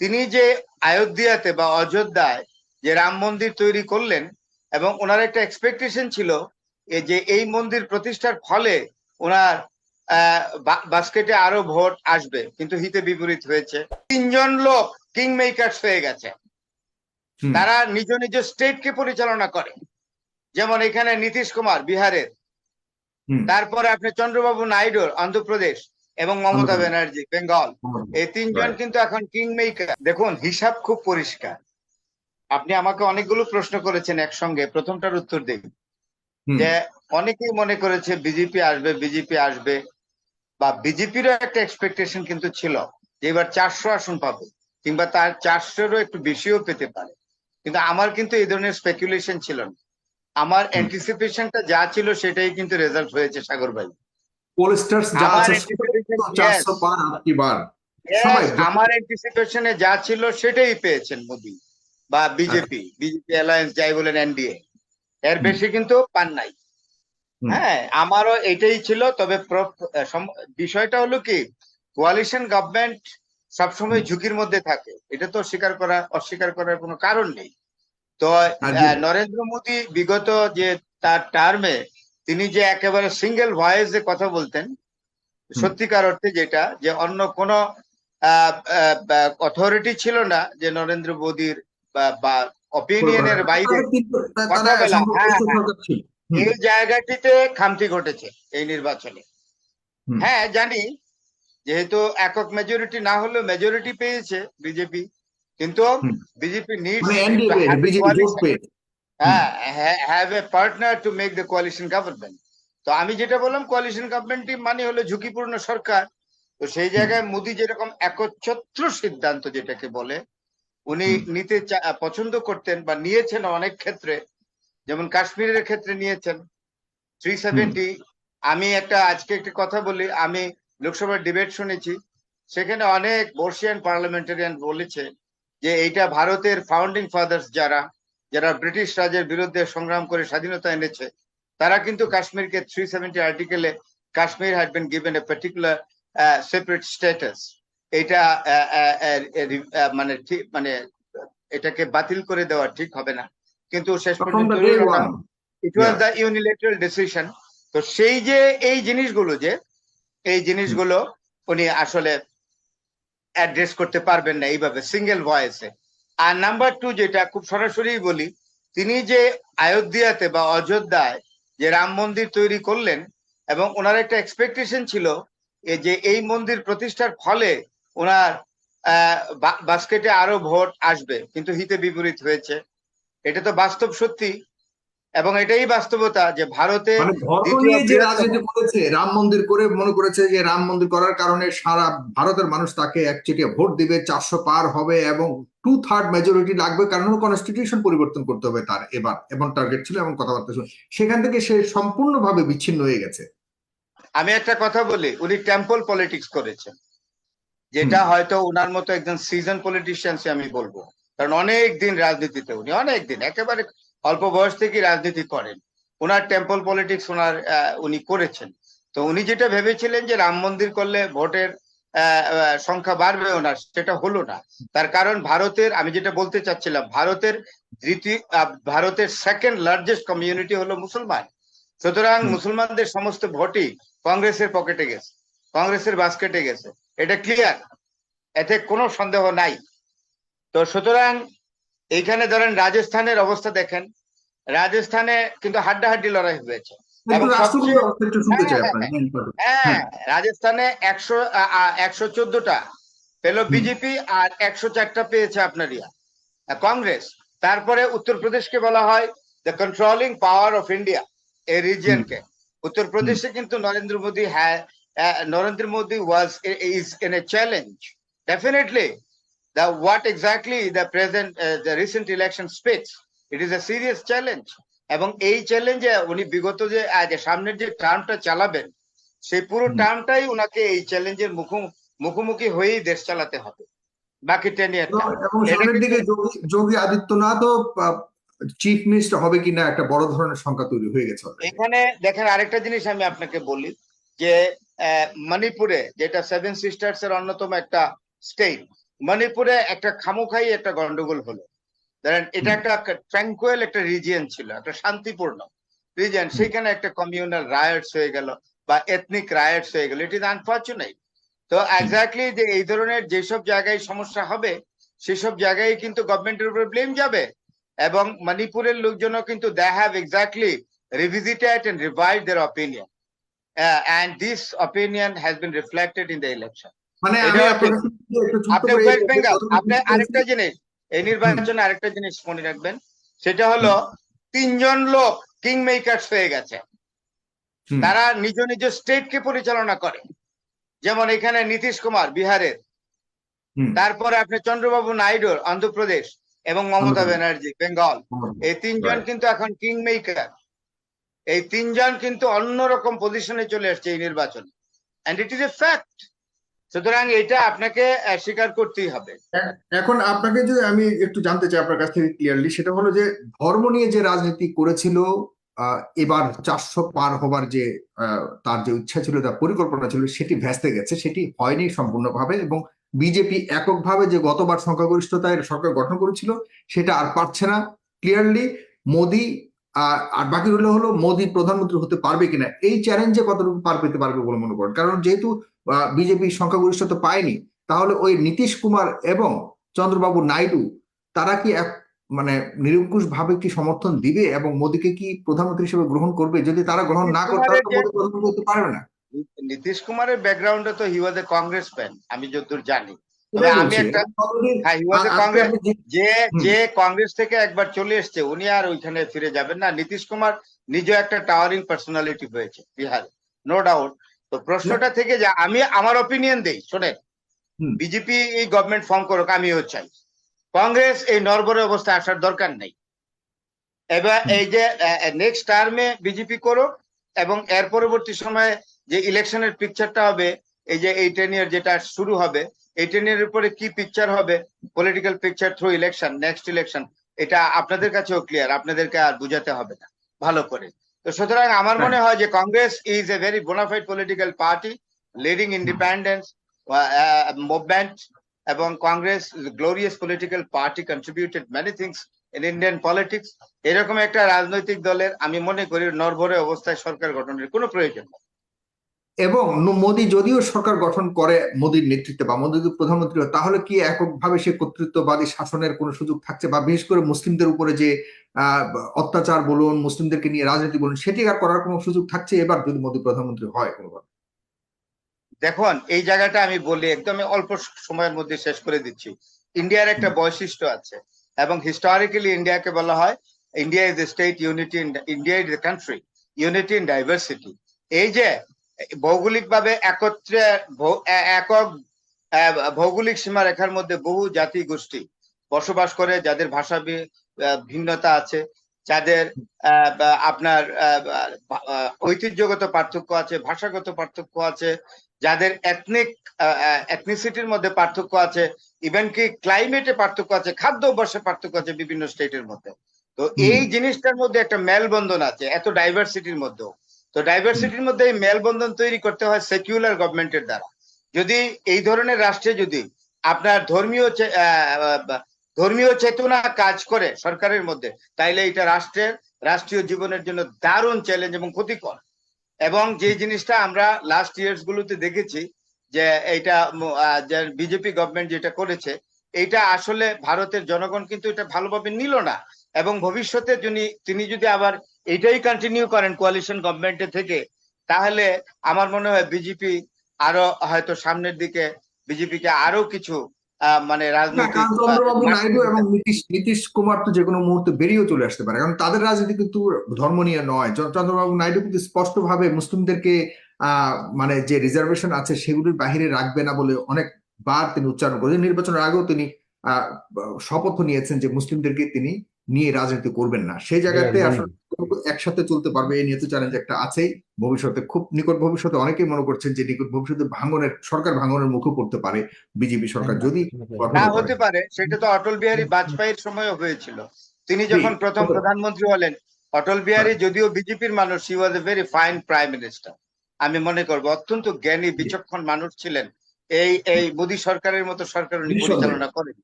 তিনি যে আয়োধ্যাতে বা অযোধ্যায় যে রাম মন্দির তৈরি করলেন এবং ওনার একটা এক্সপেকটেশন ছিল যে এই মন্দির প্রতিষ্ঠার ফলে ওনার বাস্কেটে আরও ভোট আসবে কিন্তু হিতে বিপরীত হয়েছে। তিনজন লোক কিং মেকার্স হয়ে গেছে। তারা নিজ নিজ স্টেটকে পরিচালনা করে। যেমন এখানে নীতিশ কুমার বিহারের। তারপরে আপনি চন্দ্রবাবু নাইডুর অন্ধ্রপ্রদেশ। এবং মমতা ব্যানার্জি বেঙ্গল। এই তিনজন কিন্তু এখন কিং মেকার দেখুন হিসাব খুব পরিষ্কার। আপনি আমাকে অনেকগুলো প্রশ্ন করেছেন একসঙ্গে। প্রথমটার উত্তর দিই। যে অনেকেই মনে করেছে বিজেপি আসবে বিজেপি আসবে বা বিজেপিরও একটা এক্সপেকটেশন কিন্তু ছিল যে এবার চারশো আসন পাবে কিংবা তার চারশোরও একটু বেশিও পেতে পারে। কিন্তু আমার কিন্তু এই ধরনের স্পেকুলেশন ছিল না। আমার অ্যান্টিসিপেশনটা যা ছিল সেটাই কিন্তু রেজাল্ট হয়েছে সাগর ভাই। পোলস্টার্স যা আমার আছে. পার বার আমার অ্যান্টিসিপেশনে যা ছিল সেটাই পেয়েছেন মোদি বা বিজেপি বিজেপি অ্যালায়েন্স যাই বলেন এনডিএ এর বেশি কিন্তু পান নাই। হ্যাঁ আমারও এটাই ছিল তবে বিষয়টা হলো কি কোয়ালিশন গভর্নমেন্ট সবসময় ঝুঁকির মধ্যে থাকে। এটা তো স্বীকার করা অস্বীকার করার কোনো কারণ নেই। তো নরেন্দ্র মোদী বিগত যে তার টার্মে তিনি যে একেবারে সিঙ্গেল ভয়েসে কথা বলতেন সত্যিকার অর্থে যেটা যে অন্য কোন অথরিটি ছিল না যে নরেন্দ্র মোদীর বা- অপিনিয়নের বাইরে বলা, সম্ভবত হ্যাঁ, হ্যাঁ। এই জায়গাটিতে খামতি ঘটেছে এই নির্বাচনে। হ্যাঁ জানি যেহেতু একক মেজরিটি না হলেও মেজরিটি পেয়েছে বিজেপি কিন্তু BJP needs have a partner to make the coalition government তো আমি যেটা বললাম কোয়ালিশন গভর্নমেন্ট মানে হলো ঝুঁকিপূর্ণ সরকার। তো সেই জায়গায় মোদি যেরকম একচ্ছত্র সিদ্ধান্ত যেটাকে বলে উনি নিতে পছন্দ করতেন বা নিয়েছেন অনেক ক্ষেত্রে যেমন কাশ্মীরের ক্ষেত্রে নিয়েছেন। থ্রি সেভেন্টি আমি একটা আজকে একটা কথা বলি আমি লোকসভার ডিবেট শুনেছি সেখানে অনেক বর্ষিয়ান পার্লামেন্টারিয়ান বলেছে যে এইটা ভারতের ফাউন্ডিং ফাদার্স যারা যারা ব্রিটিশ রাজের বিরুদ্ধে সংগ্রাম করে স্বাধীনতা এনেছে তারা কিন্তু কাশ্মীরকে three seventy আর্টিকেলে Kashmir had been given a particular separate status এটা আহ, আহ, আহ, মানে ঠিক মানে এটাকে বাতিল করে দেওয়া ঠিক হবে না। কিন্তু শেষ পর্যন্ত. It was. The unilateral decision তো সেই যে এই জিনিসগুলো যে এই জিনিসগুলো উনি আসলে অ্যাড্রেস করতে পারবেন না এইভাবে সিঙ্গেল ভয়েসে আর নাম্বার টু যেটা খুব সরাসরি বলি তিনি যে আয়োধ্যাতে বা অযোধ্যায় যে রাম মন্দির তৈরি করলেন এবং ওনার একটা এক্সপেকটেশন ছিল যে এই মন্দির প্রতিষ্ঠার ফলে ওনার বাস্কেটে আরও ভোট আসবে কিন্তু হিতে বিপরীত হয়েছে। এটা তো বাস্তব সত্যি এবং এটাই বাস্তবতা যে ভারতে মানে যে রাজনীতি করেছে রাম মন্দির করে মনে করেছে যে রাম মন্দির করার কারণে সারা ভারতের মানুষ তাকে একচেটিয়া ভোট দিবে চারশো পার হবে এবং টু থার্ড মেজরিটি লাগবে কারণ কনস্টিটিউশন পরিবর্তন করতে হবে তার এবার এবং টার্গেট ছিল এবং কথাবার্তা ছিল। সেখান থেকে সে সম্পূর্ণভাবে বিচ্ছিন্ন হয়ে গেছে। আমি একটা কথা বলি উনি টেম্পল পলিটিক্স করেছেন। যেটা হয়তো উনার মতো একজন সিজন পলিটিশিয়ান আমি বলব। কারণ অনেক দিন রাজনীতিতে উনি অনেক দিন একেবারে অল্প বয়স থেকে রাজনীতি করেন। ওনার টেম্পল পলিটিক্স ওনার উনি করেছেন। তো উনি যেটা ভেবেছিলেন যে রাম মন্দির করলে ভোটের সংখ্যা বাড়বে ওনার সেটা হলো না। তার কারণ ভারতের আমি যেটা বলতে চাচ্ছিলাম ভারতের দ্বিতীয় ভারতের সেকেন্ড লার্জেস্ট কমিউনিটি হলো মুসলমান। সুতরাং মুসলমানদের সমস্ত ভোটই কংগ্রেসের পকেটে গেছে কংগ্রেসের বাস্কেটে গেছে। এটা ক্লিয়ার এতে কোনো সন্দেহ নাই। তো সুতরাং এইখানে ধরেন রাজস্থানের অবস্থা দেখেন। রাজস্থানে কিন্তু হাড্ডাহাড্ডি লড়াই হয়েছে। হ্যাঁ, main part. হ্যাঁ রাজস্থানে একশো একশো চোদ্দটা পেল বিজেপি আর একশো চারটা পেয়েছে আপনার ইয়া কংগ্রেস। তারপরে উত্তরপ্রদেশকে বলা হয় the controlling power of India এই রিজিয়নকে উত্তরপ্রদেশে কিন্তু নরেন্দ্র মোদী হ্যাঁ Narendra Modi was is in a challenge definitely the what exactly the present uh, the recent election speaks it is a serious challenge এবং এই চ্যালেঞ্জে উনি বিগত যে সামনের যে টার্মটা চালাবেন সেই পুরো। টার্মটাই উনাকে এই চ্যালেঞ্জের মুখো- মুখোমুখি হয়েই দেশ চালাতে হবে। বাকি টেন সামনের দিকে যোগী আদিত্যনাথও চিফ মিনিস্টার হবে কিনা একটা বড় ধরনের সংখ্যা তৈরি হয়ে গেছে এখানে দেখেন আরেকটা জিনিস আমি আপনাকে বলি যে মণিপুরে যেটা সেভেন সিস্টার্স এর অন্যতম একটা স্টেট মণিপুরে একটা খামোখাই একটা গন্ডগোল হলো। ধরেন এটা একটা ট্র্যাঙ্কুয়েল একটা রিজিয়ন ছিল একটা শান্তিপূর্ণ রিজিয়ন সেখানে একটা কমিউনাল রায়টস হয়ে গেল বা এথনিক রায়টস হয়ে গেল। ইট ইজ আনফর্চুনেট তো এক্স্যাক্টলি যে এই ধরনের যেসব জায়গায় সমস্যা হবে সেসব জায়গায় কিন্তু গভর্নমেন্টের উপর ব্লেম যাবে এবং মণিপুরের লোকজনও কিন্তু they have exactly and revised their opinion. Uh, and this opinion has been reflected in the election. মানে আপনি ওয়েস্ট বেঙ্গল আপনি আরেকটা জিনিস এই নির্বাচনে আরেকটা জিনিস মনে রাখবেন সেটা হলো তিনজন লোক কিং মেকার্স হয়ে গেছে। তারা নিজ নিজ স্টেটকে পরিচালনা করে। যেমন এখানে নীতিশ কুমার বিহারের তারপরে আপনি চন্দ্রবাবু নাইডু অন্ধ্রপ্রদেশ এবং মমতা ব্যানার্জি বেঙ্গল। এই তিনজন কিন্তু এখন কিং মেকার এই তিনজন কিন্তু অন্যরকম পজিশনে চলে আসছে এই নির্বাচনে। And it is a fact সুতরাং এটা আপনাকে স্বীকার করতেই হবে। এখন আপনাকে যে আমি একটু জানতে চাই আপনার কাছ থেকে ক্লিয়ারলি সেটা হলো যে ধর্ম নিয়ে যে রাজনীতি করেছিল এবার চারশো পার হবার যে তার যে ইচ্ছা ছিল, তার পরিকল্পনা ছিল, সেটি ভেস্তে গেছে, সেটি হয়নি সম্পূর্ণভাবে এবং বিজেপি এককভাবে যে গতবার সংখ্যাগরিষ্ঠতায় সরকার গঠন করেছিল, সেটা আর পারছে না। ক্লিয়ারলি মোদি আহ, আর বাকি রইল হলো মোদি প্রধানমন্ত্রী হতে পারবে কিনা এই চ্যালেঞ্জে কতটুকু পার পেতে পারবে বলে মনে করেন? কারণ যেহেতু বিজেপি সংখ্যাগরিষ্ঠতা পায়নি তাহলে ওই নীতিশ কুমার এবং চন্দ্রবাবু নাইডু তারা কি এক মানে নিরঙ্কুশ ভাবে কি সমর্থন দিবে এবং মোদীকে কি প্রধানমন্ত্রী হিসেবে গ্রহণ করবে? যদি তারা গ্রহণ না করে প্রধানমন্ত্রী হতে পারবে না। নীতিশ কুমারের ব্যাকগ্রাউন্ডে তো হি ওয়াজ এ কংগ্রেস ম্যান আমি যতদূর জানি। আমি একটা- already হ্যাঁ যে কংগ্রেস থেকে একবার চলে এসছে উনি আর ওইখানে ফিরে যাবেন না। নীতিশ কুমার নিজে একটা টাওয়ারিং পার্সোনালিটি হয়েছে বিহারে নো ডাউট তো প্রশ্নটা থেকে যা আমি আমার অপিনিয়ন দেই শোনেন। বিজেপি এই গভর্নমেন্ট ফর্ম করুক আমিও চাই। কংগ্রেস এই নরবরে অবস্থায় আসার দরকার নেই। এবার এই যে নেক্সট টার্মে বিজেপি করুক এবং এর পরবর্তী সময়ে যে ইলেকশনের পিকচারটা হবে এই যে এই টেন ইয়ার যেটা শুরু হবে এই ইয়ার উপরে কি পিকচার হবে? Political picture through election next election এটা আপনাদের কাছেও ক্লিয়ার আপনাদেরকে আর বুঝাতে হবে না। ভালো করে। তো সুতরাং আমার মনে হয় যে Congress is a very bona fide political party leading independence movement এবং Congress glorious political party contributed many things in Indian politics এরকম একটা রাজনৈতিক দলের, আমি মনে করি নরভরে অবস্থায় সরকার গঠনের কোনো প্রয়োজন নেই। এবং মোদী যদিও সরকার গঠন করে মোদির নেতৃত্বে বা মোদী যদি প্রধানমন্ত্রী হয় তাহলে কি এককভাবে সে কর্তৃত্ববাদী শাসনের কোনো সুযোগ থাকছে? বা বিশেষ করে মুসলিমদের উপরে যে অত্যাচার বলুন মুসলিমদেরকে নিয়ে রাজনীতি বলুন সেটি আর করার কোনো সুযোগ থাকছে এবার যদি মোদী প্রধানমন্ত্রী হয় কোনোবার দেখুন এই জায়গাটা আমি বলি একদমই অল্প সময়ের মধ্যে শেষ করে দিচ্ছি। ইন্ডিয়ার একটা বৈশিষ্ট্য আছে এবং হিস্টোরিক্যালি ইন্ডিয়াকে বলা হয় India is the state unity India is the country unity in diversity এই যে ভৌগোলিকভাবে একত্রে একক ভৌগোলিক সীমারেখার মধ্যে বহু জাতি গোষ্ঠী বসবাস করে যাদের ভাষা ভিন্নতা আছে যাদের আপনার ঐতিহ্যগত পার্থক্য আছে ভাষাগত পার্থক্য আছে যাদের এথনিক এথনিসিটির মধ্যে পার্থক্য আছে ইভেন কি ক্লাইমেটে পার্থক্য আছে খাদ্য অভ্যাসে পার্থক্য আছে বিভিন্ন স্টেটের মধ্যে। তো এই জিনিসটার মধ্যে একটা মেলবন্ধন আছে এত ডাইভার্সিটির মধ্যেও। তো ডাইভার্সিটির মধ্যে এই মেলবন্ধন তৈরি করতে হয় সেকুলার গভর্নমেন্টের দ্বারা। যদি এই ধরনের রাষ্ট্রে যদি আপনার ধর্মীয় ধর্মীয় চেতনা কাজ করে সরকারের মধ্যে, তাইলে এটা রাষ্ট্রের, রাষ্ট্রীয় জীবনের জন্য দারুণ চ্যালেঞ্জ এবং ক্ষতিকর। এবং যে জিনিসটা আমরা লাস্ট ইয়ার্স গুলোতে দেখেছি, যে এইটা বিজেপি গভর্নমেন্ট যেটা করেছে, এইটা আসলে ভারতের জনগণ কিন্তু এটা ভালোভাবে নিল না। এবং ভবিষ্যতে যিনি তিনি যদি আবার এটাই কন্টিনিউ করেন কোয়ালিশন গভর্নমেন্টে থেকে। তাহলে আমার মনে হয় বিজেপি আরও হয়তো সামনের দিকে বিজেপিকে আরও কিছু মানে রাজনৈতিক নাইডু এবং নীতিশ নীতিশ কুমার তো যে কোনো মুহূর্তে বেরিয়েও চলে আসতে পারে। কারণ তাদের রাজনীতি কিন্তু ধর্ম নিয়ে নয়। চন্দ্রবাবু নাইডু কিন্তু স্পষ্টভাবে মুসলিমদেরকে আহ মানে যে রিজার্ভেশন আছে সেগুলির বাহিরে রাখবে না বলে অনেকবার তিনি উচ্চারণ করেছেন। নির্বাচনের আগেও তিনি আহ শপথ নিয়েছেন যে মুসলিমদেরকে তিনি নিয়ে রাজনীতি করবেন না। সেই জায়গাতে আসলে একসাথে চলতে পারবে এই নিয়ে তো চ্যালেঞ্জ একটা আছেই। ভবিষ্যতে খুব নিকট ভবিষ্যতে অনেকেই মনে করছেন যে নিকট ভবিষ্যতে ভাঙনের সরকার ভাঙনের মুখে পড়তে পারে বিজেপি সরকার। যদি না হতে পারে। সেটা তো অটল বিহারী বাজপেয়ীর সময়ও হয়েছিল। তিনি যখন প্রথম প্রধানমন্ত্রী হলেন অটল বিহারী যদিও বিজেপির মানুষ he was a very fine prime minister আমি মনে করব অত্যন্ত জ্ঞানী বিচক্ষণ মানুষ ছিলেন। এই এই মোদী সরকারের মতো সরকার উনি পরিচালনা করেন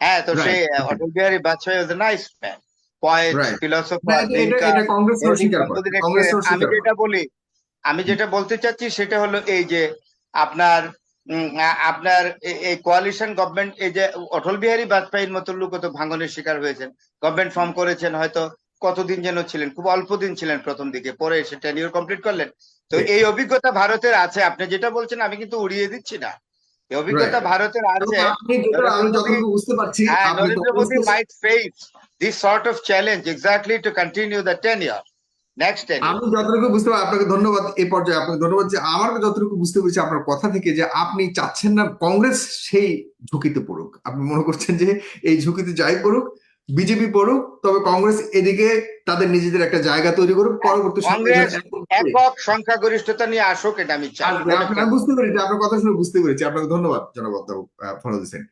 হ্যাঁ তো. সেই Atal Bihari Vajpayee was nice man poet. Philosopher আমি যেটা বলি আমি যেটা বলতে চাচ্ছি সেটা হলো এই যে আপনার আপনার এই কোয়ালিশন গভর্নমেন্ট এই যে অটল বিহারী বাজপেয়ীর মতো লোক তো ভাঙনের শিকার হয়েছেন। গভর্নমেন্ট ফর্ম করেছেন হয়তো কতদিন যেন ছিলেন খুব অল্প দিন ছিলেন প্রথম দিকে পরে এসে টেনিওর কমপ্লিট করলেন। তো এই অভিজ্ঞতা ভারতের আছে আপনি যেটা বলছেন আমি কিন্তু উড়িয়ে দিচ্ছি না। অভিজ্ঞতা. ভারতের আছে। Narendra Modi to continue the tenure. আমি যতটুকু বুঝতে পারি আপনাকে ধন্যবাদ এই পর্যায়ে আপনাকে ধন্যবাদ যে আমার যতটুকু বুঝতে পেরেছি আপনার কথা থেকে যে আপনি চাচ্ছেন না কংগ্রেস সেই ঝুঁকিতে পড়ুক। আপনি মনে করছেন যে এই ঝুঁকিতে যাই পড়ুক বিজেপি পড়ুক তবে কংগ্রেস এদিকে তাদের নিজেদের একটা জায়গা তৈরি করুক পরবর্তী কংগ্রেস একক সংখ্যাগরিষ্ঠতা নিয়ে আসুক এটা আমি চাই। বুঝতে পেরেছি আপনার কথা শুনে বুঝতে পেরেছি। আপনাকে ধন্যবাদ জনাব ফরজ হোসেন।